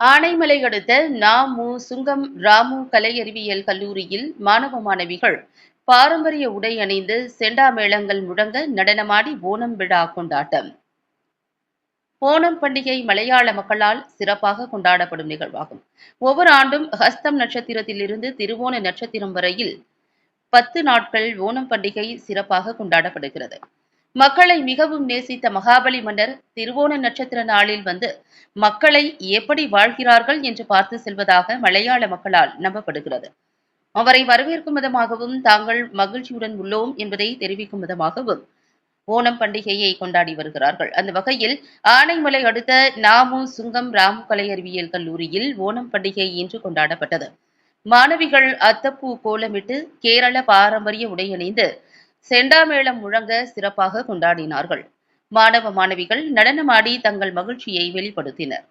ஆனைமலை அடுத்த நாமு சுங்கம் ராமு கலை அறிவியல் கல்லூரியில் மாணவ மாணவிகள் பாரம்பரிய உடை அணிந்து செண்டா மேளங்கள் முழங்க நடனமாடி ஓணம் விழா கொண்டாட்டம். ஓணம் பண்டிகை மலையாள மக்களால் சிறப்பாக கொண்டாடப்படும் நிகழ்வாகும். ஒவ்வொரு ஆண்டும் ஹஸ்தம் நட்சத்திரத்திலிருந்து திருவோண நட்சத்திரம் வரையில் பத்து நாட்கள் ஓணம் பண்டிகை சிறப்பாக கொண்டாடப்படுகிறது. மக்களை மிகவும் நேசித்த மகாபலி மன்னர் திருவோண நட்சத்திர நாளில் வந்து மக்களை எப்படி வாழ்கிறார்கள்? என்று பார்த்து செல்வதாக மலையாள மக்களால் நம்பப்படுகிறது. அவரை வரவேற்கும் விதமாகவும் தாங்கள் மகிழ்ச்சியுடன் உள்ளோம் என்பதை தெரிவிக்கும் விதமாகவும் ஓணம் பண்டிகையை கொண்டாடி வருகிறார்கள். அந்த வகையில் ஆனைமலை அடுத்த நாமு சுங்கம் ராமு கலை அறிவியல் கல்லூரியில் ஓணம் பண்டிகை இன்று கொண்டாடப்பட்டது. மாணவிகள் அத்தப்பூ கோலமிட்டு கேரள பாரம்பரிய உடையணிந்து செண்டாமேளம் முழங்க சிறப்பாக கொண்டாடினார்கள். மாணவ மாணவிகள் நடனமாடி தங்கள் மகிழ்ச்சியை வெளிப்படுத்தினர்.